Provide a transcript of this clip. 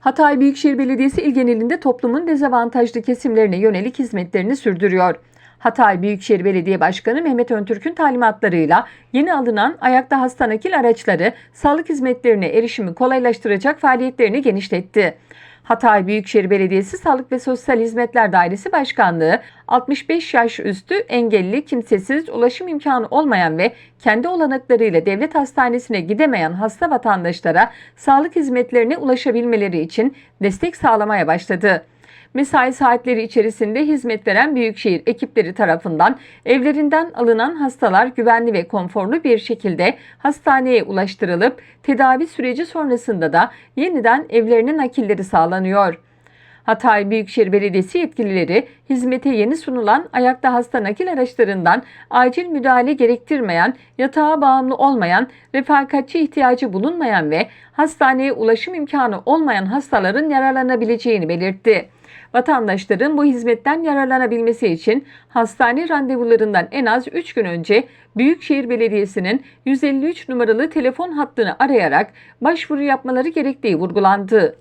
Hatay Büyükşehir Belediyesi il genelinde toplumun dezavantajlı kesimlerine yönelik hizmetlerini sürdürüyor. Hatay Büyükşehir Belediye Başkanı Mehmet Öntürk'ün talimatlarıyla yeni alınan ayakta hasta nakil araçları sağlık hizmetlerine erişimi kolaylaştıracak faaliyetlerini genişletti. Hatay Büyükşehir Belediyesi Sağlık ve Sosyal Hizmetler Dairesi Başkanlığı 65 yaş üstü engelli, kimsesiz, ulaşım imkanı olmayan ve kendi olanaklarıyla devlet hastanesine gidemeyen hasta vatandaşlara sağlık hizmetlerine ulaşabilmeleri için destek sağlamaya başladı. Mesai saatleri içerisinde hizmet veren büyükşehir ekipleri tarafından evlerinden alınan hastalar güvenli ve konforlu bir şekilde hastaneye ulaştırılıp tedavi süreci sonrasında da yeniden evlerine nakilleri sağlanıyor. Hatay Büyükşehir Belediyesi yetkilileri hizmete yeni sunulan ayakta hasta nakil araçlarından acil müdahale gerektirmeyen, yatağa bağımlı olmayan, refakatçi ihtiyacı bulunmayan ve hastaneye ulaşım imkanı olmayan hastaların yararlanabileceğini belirtti. Vatandaşların bu hizmetten yararlanabilmesi için hastane randevularından en az 3 gün önce Büyükşehir Belediyesi'nin 153 numaralı telefon hattını arayarak başvuru yapmaları gerektiği vurgulandı.